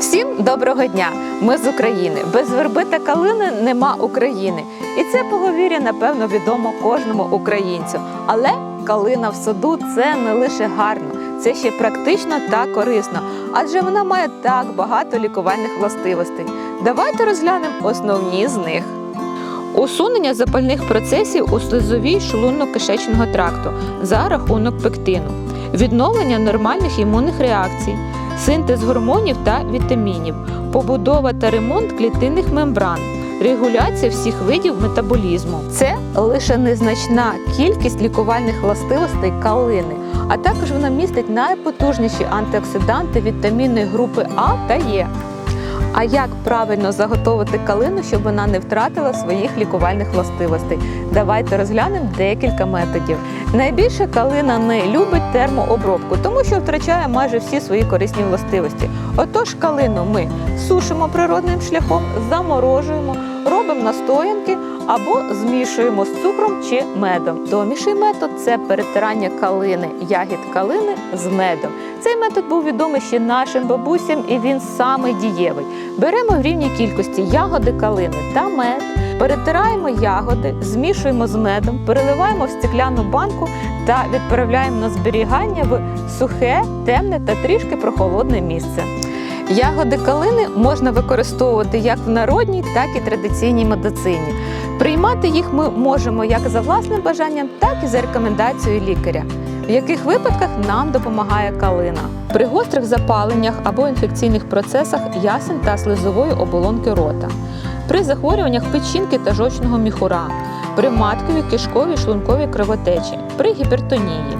Всім доброго дня! Ми з України. Без верби та калини нема України. І це поговір'я, напевно, відомо кожному українцю. Але калина в саду це не лише гарно, це ще практично та корисно, адже вона має так багато лікувальних властивостей. Давайте розглянемо основні з них. Усунення запальних процесів у слизовій шлунно-кишечного тракту за рахунок пектину, відновлення нормальних імунних реакцій, синтез гормонів та вітамінів, побудова та ремонт клітинних мембран, регуляція всіх видів метаболізму. Це лише незначна кількість лікувальних властивостей калини, а також вона містить найпотужніші антиоксиданти вітамінної групи А та Е. А як правильно заготовити калину, щоб вона не втратила своїх лікувальних властивостей? Давайте розглянемо декілька методів. Найбільше калина не любить термообробку, тому що втрачає майже всі свої корисні властивості. Отож, калину ми сушимо природним шляхом, заморожуємо, робимо настоянки або змішуємо з цукром чи медом. Доміший метод це перетирання калини, ягід калини з медом. Цей метод був відомий ще нашим бабусям, і він самий дієвий. Беремо в рівній кількості ягоди калини та мед, перетираємо ягоди, змішуємо з медом, переливаємо в стекляну банку та відправляємо на зберігання в сухе, темне та трішки прохолодне місце. Ягоди калини можна використовувати як в народній, так і традиційній медицині. Приймати їх ми можемо як за власним бажанням, так і за рекомендацією лікаря. В яких випадках нам допомагає калина? При гострих запаленнях або інфекційних процесах ясен та слизової оболонки рота, при захворюваннях печінки та жовчного міхура, при матковій, кишковій, шлунковій кровотечі, при гіпертонії,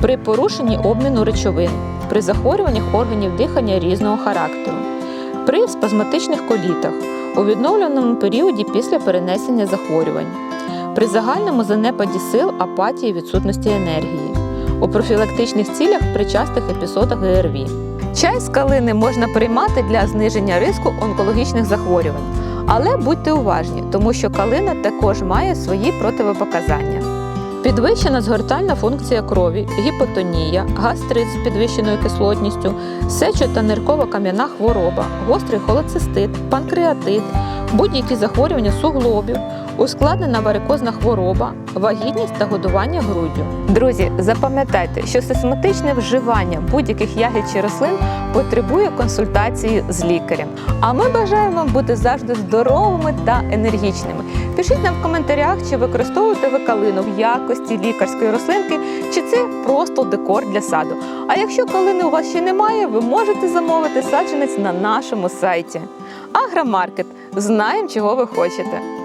при порушенні обміну речовин, при захворюваннях органів дихання різного характеру, при спазматичних колітах, у відновленому періоді після перенесення захворювань, при загальному занепаді сил, апатії, відсутності енергії, у профілактичних цілях при частих епізодах ГРВІ. Чай з калини можна приймати для зниження ризику онкологічних захворювань. Але будьте уважні, тому що калина також має свої противопоказання. Підвищена згортальна функція крові, гіпотонія, гастрит з підвищеною кислотністю, сечо та ниркова кам'яна хвороба, гострий холецистит, панкреатит, будь-які захворювання суглобів, ускладнена варикозна хвороба, вагітність та годування груддю. Друзі, запам'ятайте, що систематичне вживання будь-яких ягід чи рослин потребує консультації з лікарем. А ми бажаємо вам бути завжди здоровими та енергічними. Пишіть нам в коментарях, чи використовуєте ви калину в якості лікарської рослинки, чи це просто декор для саду. А якщо калини у вас ще немає, ви можете замовити саджанець на нашому сайті. Агромаркет. Знаємо, чого ви хочете.